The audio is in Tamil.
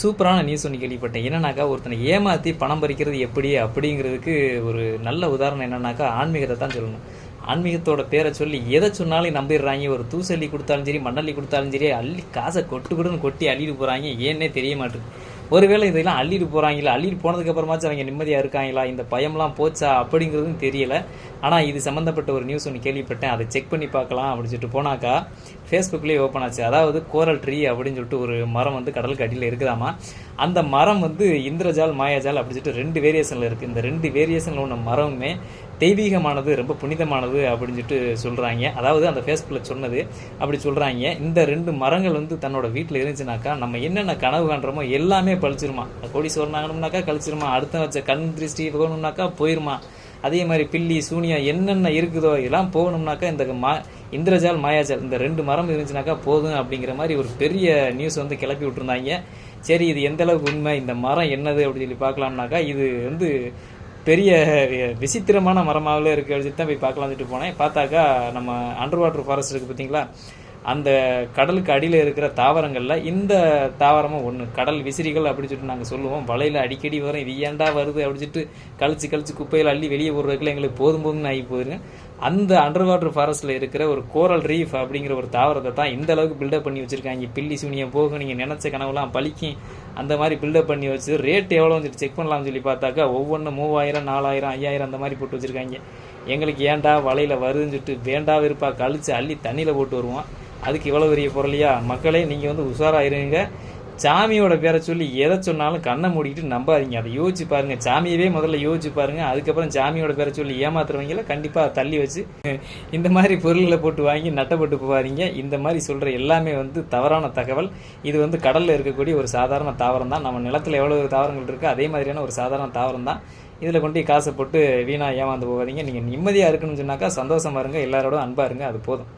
சூப்பரான நியூஸ் ஒன்று கேள்விப்பட்டேன். என்னன்னாக்கா ஒருத்தனை ஏமாற்றி பணம் பறிக்கிறது எப்படி அப்படிங்கிறதுக்கு ஒரு நல்ல உதாரணம் என்னன்னாக்கா ஆன்மீகத்தை தான் சொல்லணும். ஆன்மீகத்தோட பேரை சொல்லி எதை சொன்னாலும் நம்பிடுறாங்க. ஒரு தூசல்லி கொடுத்தாலும் சரி மண்ணள்ளி கொடுத்தாலும் சரி அள்ளி காசை கொட்டு கொடுன்னு கொட்டி அள்ளிட்டு போகிறாங்க ஏன்னே தெரிய மாட்டேங்குது. ஒருவேளை இதெல்லாம் அள்ளிட்டு போகிறாங்களா அள்ளிட்டு போனதுக்கப்புறமாச்சும் அவங்க நிம்மதியாக இருக்காங்களா? இந்த பயம்லாம் போச்சா அப்படிங்கிறதும் தெரியல. ஆனால் இது சம்மந்தப்பட்ட ஒரு நியூஸ் ஒன்று கேள்விப்பட்டேன். அதை செக் பண்ணி பார்க்கலாம் அப்படின்னு சொல்லிட்டு போனாக்கா ஃபேஸ்புக்லேயே ஓப்பன் ஆச்சு. அதாவது கோரல் ட்ரீ அப்படின்னு சொல்லிட்டு ஒரு மரம் வந்து கடலுக்கு அடியில் இருக்குதாமா? அந்த மரம் வந்து இந்திரஜால் மாயாஜால் அப்படி சொல்லிட்டு ரெண்டு வேரியேஷனில் இருக்குது இந்த ரெண்டு வேரியேஷனில் உள்ள மரமுமே தெய்வீகமானது ரொம்ப புனிதமானது அப்படின்னு சொல்லிட்டு சொல்கிறாங்க அதாவது அந்த ஃபேஸ்புக்கில் சொன்னது அப்படி சொல்கிறாங்க இந்த ரெண்டு மரங்கள் வந்து தன்னோட வீட்டில் இருந்துச்சுனாக்கா நம்ம என்னென்ன கனவு காண்றோமோ எல்லாமே பழிச்சிருமா. கோடீஸ்வரன் ஆகணும்னாக்கா கழிச்சிருமா. அடுத்த வச்ச கண் திருஷ்டி போகணும்னாக்கா போயிருமா. அதே மாதிரி பில்லி சூனியம் என்னென்ன இருக்குதோ இதெல்லாம் போகணும்னாக்கா இந்த மா இந்திரஜால் மாயாஜால் இந்த ரெண்டு மரம் இருந்துச்சுனாக்கா போதும் அப்படிங்கிற மாதிரி ஒரு பெரிய நியூஸ் வந்து கிளப்பி விட்டுருந்தாங்க. சரி இது எந்த அளவுக்கு உண்மை? இந்த மரம் என்னது அப்படின்னு சொல்லி பார்க்கலாம்னாக்கா இது வந்து பெரிய விசித்திரமான மரமாகவே இருக்குது அப்படின்னு தான் போய் பார்க்கலாம்னு சொல்லிட்டு போனேன். பார்த்தாக்கா நம்ம அண்டர் வாட்டர் ஃபாரஸ்ட் இருக்குது பார்த்தீங்களா? அந்த கடலுக்கு அடியில் இருக்கிற தாவரங்களில் இந்த தாவரமும் ஒன்று கடல் விசிறிகள் அப்படின்னு சொல்லிட்டு நாங்கள் சொல்லுவோம். வலையில் அடிக்கடி வரும். இது ஏன்டா வருது அப்படின்னு சொல்லிட்டு கழிச்சு கழிச்சு குப்பையில் அள்ளி வெளியே போடுறதுக்குள்ள எங்களுக்கு போதும் போதும்னு ஆகி போயிருங்க அந்த அண்டர் வாட்டர் ஃபாரஸ்ட்டில் இருக்கிற ஒரு கோரல் ரீஃப் அப்படிங்கிற ஒரு தாவரத்தை தான் இந்த அளவுக்கு பில்டப் பண்ணி வச்சுருக்காங்க. பில்லி சூனியம் போக நீங்கள் நினச்ச கனவுலாம் பழிக்கும். அந்த மாதிரி பில்டப் பண்ணி வச்சு ரேட் எவ்வளோன்னு சொல்லி செக் பண்ணலாம்னு சொல்லி பார்த்தாக்கா ஒவ்வொன்றும் மூவாயிரம் நாலாயிரம் ஐயாயிரம் அந்த மாதிரி போட்டு வச்சுருக்காங்க. எங்களுக்கு ஏன்டா வலையில் வருதுன்னு சொல்லிட்டு வேண்டா விருப்பா கழிச்சு அள்ளி தண்ணியில் போட்டு வருவோம். அதுக்கு இவ்வளோ பெரிய பொருளியா மக்களே நீங்கள் வந்து உஷாராயிருங்க. சாமியோட பேரை சொல்லி எதை சொன்னாலும் கண்ணை மூடிக்கிட்டு நம்பாதீங்க. அதை யோசிச்சு பாருங்க. சாமியவே முதல்ல யோசிச்சு பாருங்க. அதுக்கப்புறம் சாமியோட பேரை சொல்லி ஏமாத்துறவங்கள கண்டிப்பாக தள்ளி வச்சு இந்த மாதிரி பொருள்களை போட்டு வாங்கி நட்டப்பட்டு போகாதீங்க. இந்த மாதிரி சொல்கிற எல்லாமே வந்து தவறான தகவல். இது வந்து கடலில் இருக்கக்கூடிய ஒரு சாதாரண தாவரம் தான். நம்ம நிலத்தில் எவ்வளோ தாவரங்கள் இருக்கோ அதே மாதிரியான ஒரு சாதாரண தாவரம் தான். இதில் கொண்டு காசை போட்டு வீணாக ஏமாந்து போகாதீங்க. நீங்கள் நிம்மதியாக இருக்குன்னு சொன்னாக்கா சந்தோஷமா இருங்க. எல்லாரோட அன்பாக இருங்க. அது போதும்.